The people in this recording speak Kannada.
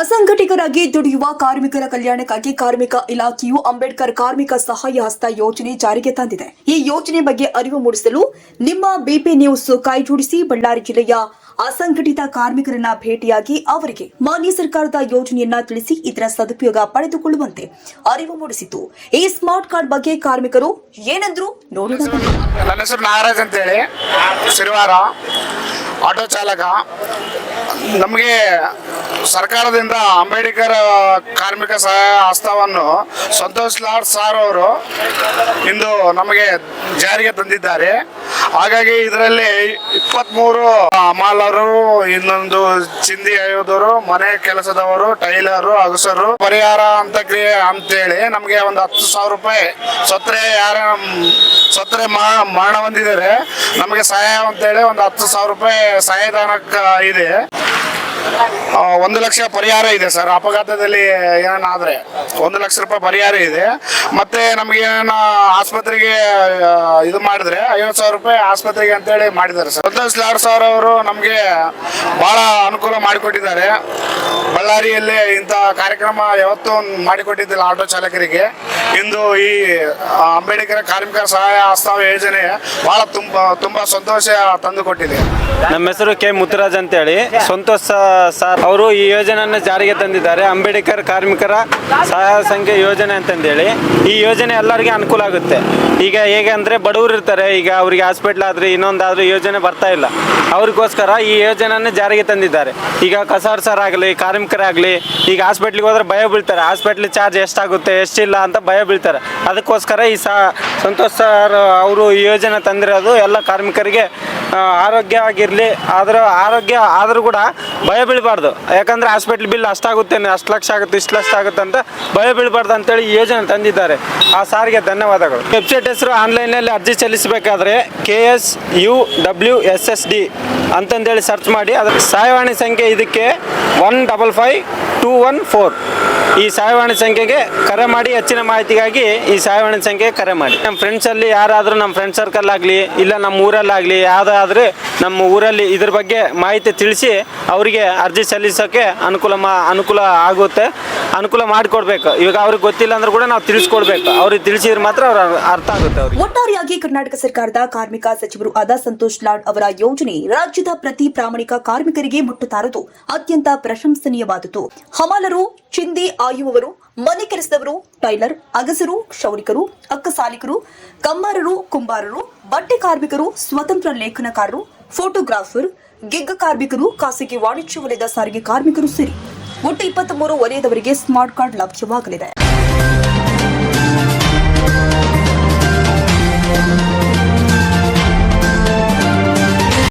ಅಸಂಘಟಿತರಾಗಿ ದುಡಿಯುವ ಕಾರ್ಮಿಕರ ಕಲ್ಯಾಣಕ್ಕಾಗಿ ಕಾರ್ಮಿಕ ಇಲಾಖೆಯು ಅಂಬೇಡ್ಕರ್ ಕಾರ್ಮಿಕ ಸಹಾಯ ಹಸ್ತ ಯೋಜನೆ ಜಾರಿಗೆ ತಂದಿದೆ. ಈ ಯೋಜನೆ ಬಗ್ಗೆ ಅರಿವು ಮೂಡಿಸಲು ನಿಮ್ಮ ಬಿಪಿ ನ್ಯೂಸ್ ಕೈಜೋಡಿಸಿ ಬಳ್ಳಾರಿ ಜಿಲ್ಲೆಯ ಅಸಂಘಟಿತ ಕಾರ್ಮಿಕರನ್ನ ಭೇಟಿಯಾಗಿ ಅವರಿಗೆ ಮಾನ್ಯ ಸರ್ಕಾರದ ಯೋಜನೆಯನ್ನ ತಿಳಿಸಿ ಇದರ ಸದುಪಯೋಗ ಪಡೆದುಕೊಳ್ಳುವಂತೆ ಅರಿವು ಮೂಡಿಸಿತು. ಈ ಸ್ಮಾರ್ಟ್ ಕಾರ್ಡ್ ಬಗ್ಗೆ ಕಾರ್ಮಿಕರು ಏನಂದ್ರು ನೋಡೋಣ. ಆಟೋ ಚಾಲಕ. ನಮಗೆ ಸರ್ಕಾರದಿಂದ ಅಂಬೇಡ್ಕರ್ ಕಾರ್ಮಿಕ ಸಹಾಯ ಹಸ್ತವನ್ನು ಸಂತೋಷ್ ಲಾಡ್ ಸಾರ್ ಅವರು ಇಂದು ನಮಗೆ ಜಾರಿಗೆ ತಂದಿದ್ದಾರೆ. ಹಾಗಾಗಿ ಇದರಲ್ಲಿ ಇಪ್ಪತ್ತ್ಮೂರು ಅಮಾಲರು, ಇನ್ನೊಂದು ಚಿಂದಿ ಆಯೋಧರು, ಮನೆ ಕೆಲಸದವರು, ಟೈಲರು ಅಗಸರು ಪರಿಹಾರ ಅಂತ ಕ್ರಿಯೆ ಅಂತೇಳಿ ನಮಗೆ ಒಂದು ಹತ್ತು ಸಾವಿರ ರೂಪಾಯಿ ಸತ್ರೆ ಯಾರ ಸತ್ರೆ ಮರಣ ಹೊಂದಿದ್ದಾರೆ ನಮಗೆ ಸಹಾಯ ಅಂತೇಳಿ ಒಂದು ಹತ್ತು ಸಾವಿರ ರೂಪಾಯಿ ಸಹಾಯಧನಕ್ಕ ಇದೆ. ಒಂದು ಲಕ್ಷ ಪರಿಹಾರ ಇದೆ ಸರ್. ಅಪಘಾತದಲ್ಲಿ ಏನಾದ್ರೆ ಒಂದು ಲಕ್ಷ ರೂಪಾಯಿ ಪರಿಹಾರ ಇದೆ. ಮತ್ತೆ ನಮಗೆ ಆಸ್ಪತ್ರೆಗೆ ಇದು ಮಾಡಿದ್ರೆ ಐವತ್ತು ಸಾವಿರ ರೂಪಾಯಿ ಆಸ್ಪತ್ರೆಗೆ ಅಂತೇಳಿ ಮಾಡಿದ್ದಾರೆ ಸರ್. ಸಂತೋಷ್ ಲಾಡ್ ಸರ್ ಅವರು ನಮಗೆ ಬಹಳ ಅನುಕೂಲ ಮಾಡಿಕೊಟ್ಟಿದ್ದಾರೆ. ಬಳ್ಳಾರಿಯಲ್ಲಿ ಇಂಥ ಕಾರ್ಯಕ್ರಮ ಯಾವತ್ತೂ ಮಾಡಿಕೊಟ್ಟಿದ್ದಿಲ್ಲ ಆಟೋ ಚಾಲಕರಿಗೆ. ಇಂದು ಈ ಅಂಬೇಡ್ಕರ್ ಕಾರ್ಮಿಕ ಸಹಾಯ ಹಸ್ತ ಯೋಜನೆ ಬಹಳ ತುಂಬ, ತುಂಬಾ ಸಂತೋಷ ತಂದು ಕೊಟ್ಟಿದೆ ನಮ್ಮ ಹೆಸರು ಕೆ ಮುತ್ತುರಾಜ್ ಅಂತೇಳಿ. ಸಂತೋಷ್ ಸರ್, ಅವರು ಈ ಯೋಜನೆಯನ್ನು ಜಾರಿಗೆ ತಂದಿದ್ದಾರೆ. ಅಂಬೇಡ್ಕರ್ ಕಾರ್ಮಿಕರ ಸಹಾಯ ಸಂಖ್ಯೆ ಯೋಜನೆ ಅಂತಂದೇಳಿ. ಈ ಯೋಜನೆ ಎಲ್ಲರಿಗೆ ಅನುಕೂಲ ಆಗುತ್ತೆ. ಈಗ ಹೇಗೆ ಅಂದರೆ ಬಡವರು ಇರ್ತಾರೆ. ಈಗ ಅವರಿಗೆ ಹಾಸ್ಪಿಟ್ಲ್ ಆದರೆ ಇನ್ನೊಂದಾದ್ರೂ ಯೋಜನೆ ಬರ್ತಾ ಇಲ್ಲ. ಅವ್ರಿಗೋಸ್ಕರ ಈ ಯೋಜನೆಯನ್ನು ಜಾರಿಗೆ ತಂದಿದ್ದಾರೆ. ಈಗ ಕಸಾರ್ಸರಾಗಲಿ ಕಾರ್ಮಿಕರಾಗಲಿ ಈಗ ಹಾಸ್ಪಿಟ್ಲಿಗೆ ಹೋದ್ರೆ ಭಯ ಬೀಳ್ತಾರೆ. ಹಾಸ್ಪಿಟ್ಲ್ ಚಾರ್ಜ್ ಎಷ್ಟಾಗುತ್ತೆ, ಎಷ್ಟಿಲ್ಲ ಅಂತ ಭಯ ಬೀಳ್ತಾರೆ. ಅದಕ್ಕೋಸ್ಕರ ಈ ಸಂತೋಷ್ ಸರ್ ಅವರು ಈ ಯೋಜನೆ ತಂದಿರೋದು ಎಲ್ಲ ಕಾರ್ಮಿಕರಿಗೆ ಆರೋಗ್ಯ ಆರೋಗ್ಯವಾಗಿರಲಿ, ಆದ್ರೆ ಆರೋಗ್ಯ ಆದರೂ ಕೂಡ ಭಯ ಬೀಳಬಾರ್ದು. ಯಾಕಂದ್ರೆ ಹಾಸ್ಪಿಟ್ಲ್ ಬಿಲ್ ಅಷ್ಟಾಗುತ್ತೆ ಅಷ್ಟು ಲಕ್ಷ ಆಗುತ್ತೆ, ಇಷ್ಟು ಲಕ್ಷ ಆಗುತ್ತೆ ಅಂತ ಭಯ ಬೀಳಬಾರ್ದು ಅಂತೇಳಿ ಯೋಜನೆ ತಂದಿದ್ದಾರೆ. ಆ ಸಾರಿಗೆ ಧನ್ಯವಾದಗಳು. ವೆಬ್ಸೈಟ್ ಹೆಸರು ಆನ್ಲೈನಲ್ಲಿ ಅರ್ಜಿ ಸಲ್ಲಿಸಬೇಕಾದ್ರೆ K S U W S S D ಅಂತಂದೇಳಿ ಸರ್ಚ್ ಮಾಡಿ. ಅದರ ಸಹಾಯವಾಣಿ ಸಂಖ್ಯೆ ಇದಕ್ಕೆ one double five two one four ಈ ಸಹಾಯವಾಣಿ ಸಂಖ್ಯೆಗೆ ಕರೆ ಮಾಡಿ, ಹೆಚ್ಚಿನ ಮಾಹಿತಿಗಾಗಿ ಈ ಸಹಾಯವಾಣಿ ಸಂಖ್ಯೆಗೆ ಕರೆ ಮಾಡಿ. ನಮ್ಮ ಫ್ರೆಂಡ್ಸಲ್ಲಿ ಯಾರಾದರೂ ನಮ್ಮ ಫ್ರೆಂಡ್ ಸರ್ಕಲ್ ಆಗಲಿ, ಇಲ್ಲ ನಮ್ಮ ಊರಲ್ಲಾಗಲಿ, ಯಾವುದಾದ್ರೂ ನಮ್ಮ ಊರಲ್ಲಿ ಇದ್ರ ಬಗ್ಗೆ ಮಾಹಿತಿ ತಿಳಿಸಿ, ಅವರಿಗೆ ಅರ್ಜಿ ಸಲ್ಲಿಸೋಕ್ಕೆ ಅನುಕೂಲ ಮಾ ಅನುಕೂಲ ಆಗುತ್ತೆ. ಅನುಕೂಲ ಮಾಡಿಕೊಡ್ಬೇಕು. ಇವಾಗ ಅವ್ರಿಗೆ ಗೊತ್ತಿಲ್ಲ ಅಂದ್ರೆ ಕೂಡ ನಾವು ತಿಳಿಸ್ಕೊಡ್ಬೇಕು. ಅವ್ರಿಗೆ ತಿಳಿಸಿದ್ರೆ ಮಾತ್ರ ಅವ್ರ ಅರ್ಥ ಆಗುತ್ತೆ ಅವ್ರಿಗೆ. ಒಟ್ಟಾರೆಯಾಗಿ ಕರ್ನಾಟಕ ಸರ್ಕಾರದ ಕಾರ್ಮಿಕ ಸಚಿವರು ಆದ ಸಂತೋಷ್ ಲಾಡ್ ಅವರ ಯೋಜನೆ ರಾಜ್ಯದ ಪ್ರತಿ ಪ್ರಾಮಾಣಿಕ ಕಾರ್ಮಿಕರಿಗೆ ಮುಟ್ಟುತ್ತಾರದು ಅತ್ಯಂತ ಪ್ರಶಂಸನೀಯವಾದುದು ಹಮಾಲರು, ಚಿಂದಿ ಆಯುವವರು, ಮನೆ ಕೆಲಸದವರು ಟೈಲರ್, ಅಗಸರು, ಕ್ಷೌರಿಕರು, ಅಕ್ಕಸಾಲಿಕರು, ಕಮ್ಮಾರರು, ಕುಂಬಾರರು, ಬಟ್ಟೆ ಕಾರ್ಮಿಕರು, ಸ್ವತಂತ್ರ ಲೇಖನಕಾರರು ಫೋಟೋಗ್ರಾಫರ್ ಗಿಗ್ ಕಾರ್ಮಿಕರು, ಖಾಸಗಿ ವಾಣಿಜ್ಯ ವಲಯದ ಸಾರಿಗೆ ಕಾರ್ಮಿಕರು ಸೇರಿ ಒಟ್ಟು ಇಪ್ಪತ್ತ್ ಮೂರು ವಲಯದವರಿಗೆ ಸ್ಮಾರ್ಟ್ ಕಾರ್ಡ್ ಲಭ್ಯವಾಗಲಿದೆ.